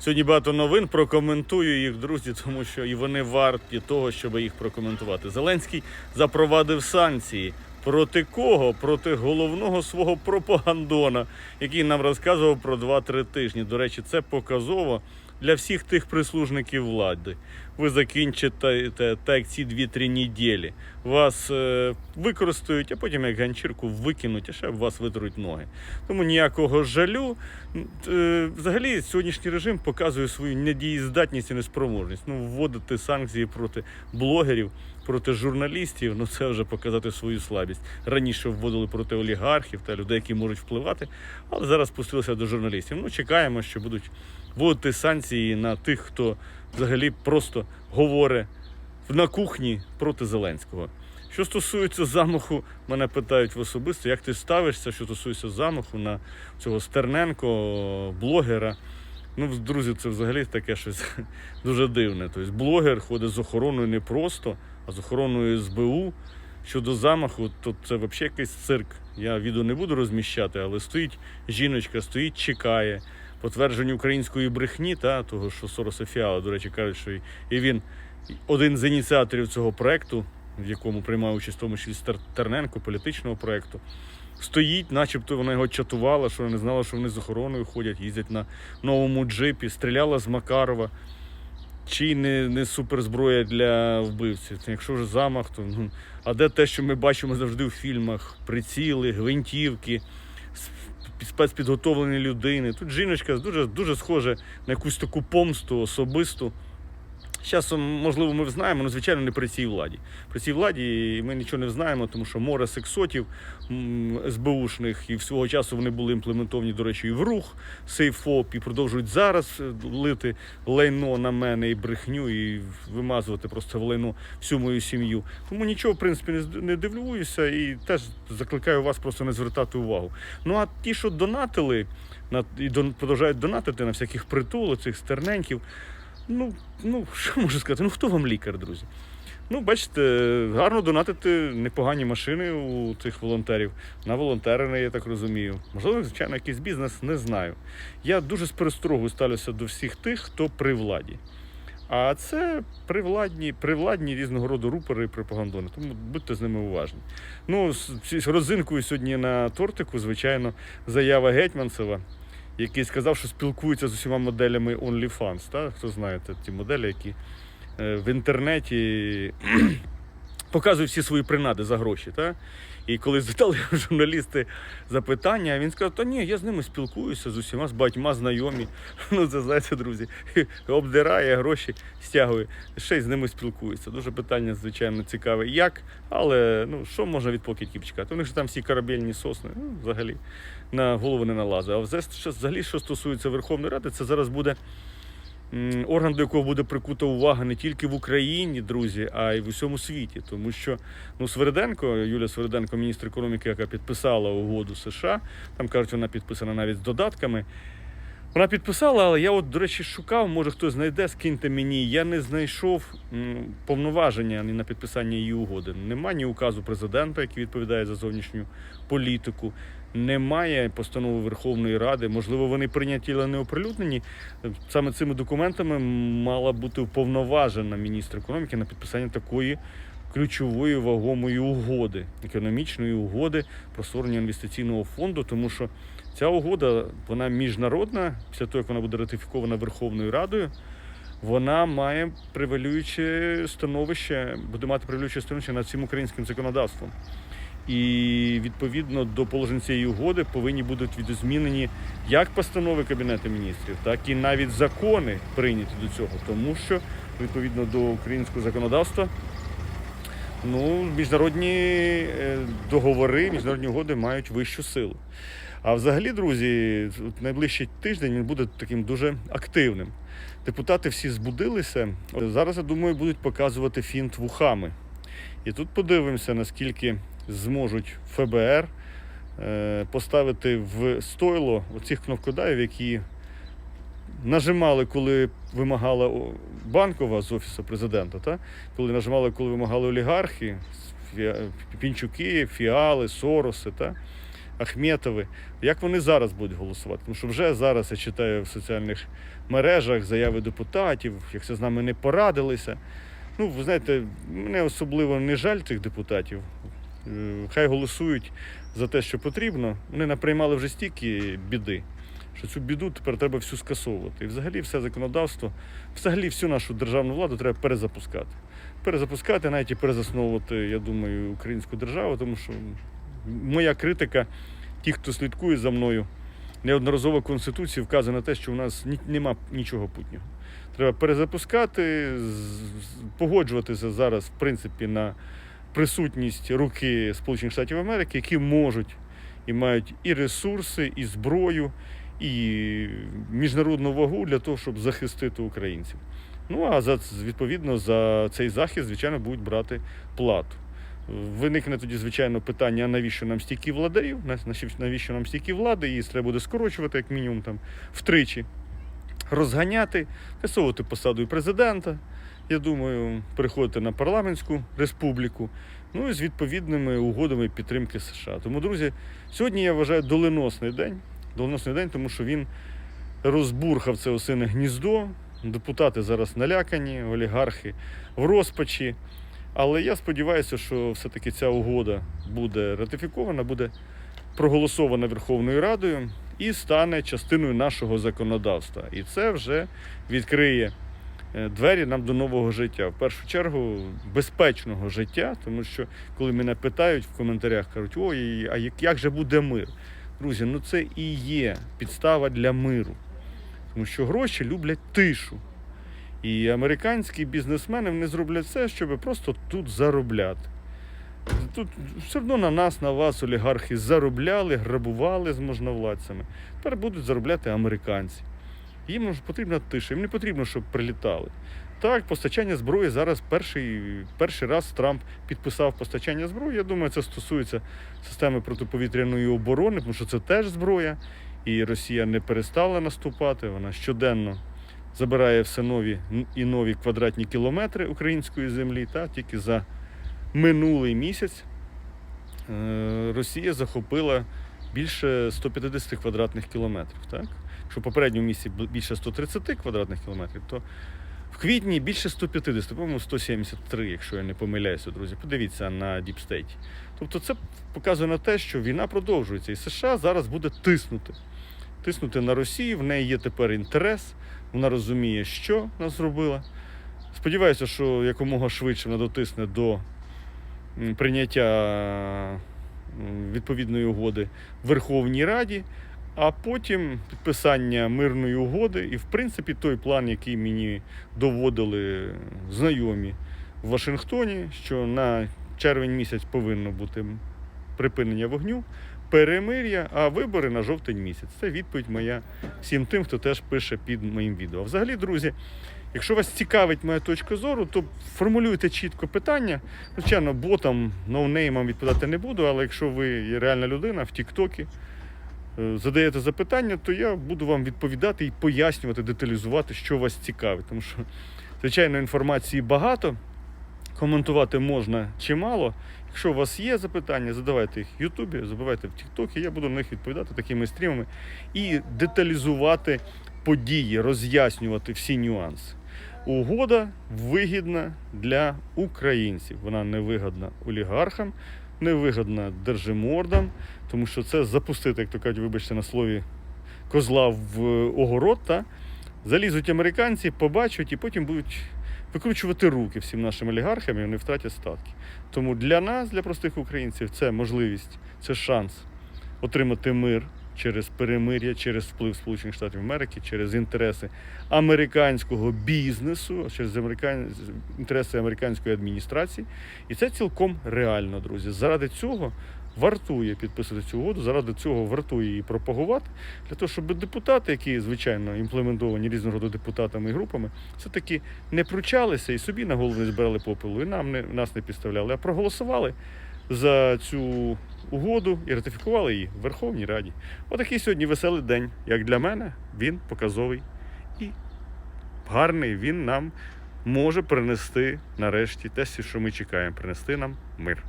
Сьогодні багато новин прокоментую їх, друзі, тому що і вони варті того, щоб їх прокоментувати. Зеленський запровадив санкції. Проти кого? Проти головного свого пропагандона, який нам розказував про 2-3 тижні. До речі, це показово для всіх тих прислужників влади. Ви закінчите так ці 2-3 неділі. Вас е, використають, а потім як ганчірку викинуть, а ще вас витруть ноги. Тому ніякого жалю. Е, Взагалі, сьогоднішній режим показує свою недієздатність і неспроможність. Ну, вводити санкції проти блогерів, проти журналістів, ну це вже показати свою слабість. Раніше вводили проти олігархів та людей, які можуть впливати, але зараз спустилися до журналістів. Ну, чекаємо, що будуть вводити санкції на тих, хто взагалі просто говорить на кухні проти Зеленського. Що стосується замаху, мене питають в особисто, як ти ставишся, що стосується замаху на цього Стерненко, блогера. Ну, друзі, це взагалі таке щось дуже дивне. Тобто блогер ходить з охороною не просто, а з охороною СБУ. Щодо замаху, то це взагалі якийсь цирк. Я відео не буду розміщати, але стоїть жіночка, стоїть, чекає. Потвердження української брехні, та, того, що Сороса Фіала, до речі, кажуть, що і- він один з ініціаторів цього проекту, в якому приймав участь в тому числі Терненко, політичного проекту. Стоїть, начебто вона його чатувала, що вона не знала, що вони з охороною ходять, їздять на новому джипі, стріляла з Макарова. Чи не, не суперзброя для вбивців? Якщо вже замах, то ну, а де те, що ми бачимо завжди у фільмах: приціли, гвинтівки, спецпідготовлені людини. Тут жіночка дуже, дуже схожа на якусь таку помсту особисту. Часом, можливо, ми знаємо, але звичайно не при цій владі. При цій владі ми нічого не знаємо, тому що море сексотів СБУшних і свого часу вони були імплементовані, до речі, і в рух сейфоп, і продовжують зараз е, лити лайно на мене і брехню, і вимазувати просто в лайно всю мою сім'ю. Тому нічого, в принципі, не, дивуюся і теж закликаю вас просто не звертати увагу. Ну а ті, що донатили, на, і продовжують донатити на всяких притул, цих стерненьків. Ну, ну, що можу сказати? Ну хто вам лікар, друзі? Ну, бачите, гарно донатити непогані машини у цих волонтерів. На волонтерини, я так розумію. Можливо, звичайно, якийсь бізнес, не знаю. Я дуже з пересторогою ставлюся до всіх тих, хто при владі. А це привладні, привладні різного роду рупори і пропагандони. Тому будьте з ними уважні. Ну, з родзинкою сьогодні на тортику, звичайно, заява Гетьманцева, який сказав, що спілкується з усіма моделями OnlyFans. Та? Хто знає ті моделі, які е, в інтернеті показують всі свої принади за гроші. Та? І коли задали журналісти запитання, він сказав, та ні, я з ними спілкуюся з усіма, з багатьма знайомі. Ну, це знаєте, друзі, обдирає гроші, стягує, ще й з ними спілкується. Дуже питання, звичайно, цікаве. Як, але ну, що можна від покидьків чекати? У них ж там всі корабельні сосни, ну, взагалі, на голову не налазить. А взагалі, що- стосується Верховної Ради, це зараз буде орган, до якого буде прикута увага не тільки в Україні, друзі, а й в усьому світі. Тому що ну, Свериденко, Юлія Свериденко, міністр економіки, яка підписала угоду США, там кажуть, вона підписана навіть з додатками. Вона підписала, але я, от, до речі, шукав, може хтось знайде, скиньте мені. Я не знайшов повноваження ні на підписання її угоди. Нема ні указу президента, який відповідає за зовнішню політику. Немає постанови Верховної Ради. Можливо, вони прийняті, але не оприлюднені. Саме цими документами мала бути уповноважена міністр економіки на підписання такої ключової вагомої угоди, економічної угоди про створення інвестиційного фонду, тому що ця угода вона міжнародна. Після того, як вона буде ратифікована Верховною Радою, вона має превалююче становище, буде мати превалююче становище над всім українським законодавством. І відповідно до положень цієї угоди повинні будуть відозмінені як постанови Кабінету міністрів, так і навіть закони прийняті до цього, тому що відповідно до українського законодавства ну, міжнародні е, договори, міжнародні угоди мають вищу силу. А взагалі, друзі, найближчий тиждень він буде таким дуже активним. Депутати всі збудилися. Зараз, я думаю, будуть показувати фінт вухами. І тут подивимося, наскільки зможуть ФБР е, поставити в стойло оцих кнопкодаїв, які нажимали, коли вимагала банкова з офісу президента, та? коли нажимали, коли вимагали олігархи, пінчуки, фіали, сороси. Та? Ахметови. Як вони зараз будуть голосувати? Тому що вже зараз я читаю в соціальних мережах заяви депутатів, як це з нами не порадилися. Ну, ви знаєте, мене особливо не жаль цих депутатів. Хай голосують за те, що потрібно. Вони наприймали вже стільки біди, що цю біду тепер треба всю скасовувати. І взагалі все законодавство, взагалі всю нашу державну владу треба перезапускати. Перезапускати, навіть і перезасновувати, я думаю, українську державу, тому що моя критика, ті, хто слідкує за мною, неодноразово в Конституції вказує на те, що у нас нема нічого путнього. Треба перезапускати, погоджуватися зараз, в принципі, на присутність руки Сполучених Штатів Америки, які можуть і мають і ресурси, і зброю, і міжнародну вагу для того, щоб захистити українців. Ну а за відповідно за цей захист, звичайно, будуть брати плату. Виникне тоді, звичайно, питання, навіщо нам стільки владарів, навіщо нам стільки влади, її треба буде скорочувати, як мінімум, там, втричі, розганяти, скасовувати посаду і президента, я думаю, переходити на парламентську республіку, ну і з відповідними угодами підтримки США. Тому, друзі, сьогодні я вважаю доленосний день. Доленосний день, тому що він розбурхав це осине гніздо. Депутати зараз налякані, олігархи в розпачі. Але я сподіваюся, що все-таки ця угода буде ратифікована, буде проголосована Верховною Радою і стане частиною нашого законодавства. І це вже відкриє двері нам до нового життя. В першу чергу безпечного життя, тому що коли мене питають в коментарях, кажуть, ой, а як, як же буде мир? Друзі, ну це і є підстава для миру. Тому що гроші люблять тишу. І американські бізнесмени вони зроблять все, щоб просто тут заробляти. Тут все одно на нас, на вас, олігархи, заробляли, грабували з можновладцями. Тепер будуть заробляти американці. Їм потрібна тиша, їм не потрібно, щоб прилітали. Так, постачання зброї зараз перший, перший раз Трамп підписав постачання зброї. Я думаю, це стосується системи протиповітряної оборони, тому що це теж зброя. І Росія не перестала наступати. Вона щоденно забирає все нові і нові квадратні кілометри української землі. Та тільки за минулий місяць е, Росія захопила більше 150 квадратних кілометрів. Так? Якщо в попередньому місці більше 130 квадратних кілометрів, то в квітні більше 150, по-моєму, 173, якщо я не помиляюся, друзі. Подивіться на State. Тобто це показує на те, що війна продовжується, і США зараз буде тиснути. Тиснути на Росію, в неї є тепер інтерес, вона розуміє, що вона зробила. Сподіваюся, що якомога швидше вона дотисне до прийняття відповідної угоди в Верховній Раді, а потім підписання мирної угоди. І, в принципі, той план, який мені доводили знайомі в Вашингтоні, що на червень місяць повинно бути припинення вогню, перемир'я, а вибори на жовтень місяць. Це відповідь моя всім тим, хто теж пише під моїм відео. Взагалі, друзі, якщо вас цікавить моя точка зору, то формулюйте чітко питання. Звичайно, ботам, ноунеймам відповідати не буду, але якщо ви реальна людина в Тіктокі, е, задаєте запитання, то я буду вам відповідати і пояснювати, деталізувати, що вас цікавить. Тому що, звичайно, інформації багато, коментувати можна чимало. Якщо у вас є запитання, задавайте їх в Ютубі, забивайте в Тіктокі, я буду на них відповідати такими стрімами і деталізувати події, роз'яснювати всі нюанси. Угода вигідна для українців. Вона не вигідна олігархам, не вигідна держимордам, тому що це запустити, як то кажуть, вибачте на слові, козла в огород. Та? Залізуть американці, побачать і потім будуть викручувати руки всім нашим олігархам і вони втратять статки. Тому для нас, для простих українців, це можливість, це шанс отримати мир через перемир'я, через вплив Сполучених Штатів Америки, через інтереси американського бізнесу, через американ... інтереси американської адміністрації. І це цілком реально, друзі. Заради цього вартує підписати цю угоду, заради цього вартує її пропагувати, для того, щоб депутати, які звичайно імплементовані різного роду депутатами і групами, все-таки не пручалися і собі на голову не збирали попелу, і нам не нас не підставляли, а проголосували за цю угоду і ратифікували її в Верховній Раді. Отакий сьогодні веселий день. Як для мене, він показовий і гарний. Він нам може принести нарешті те, що ми чекаємо, принести нам мир.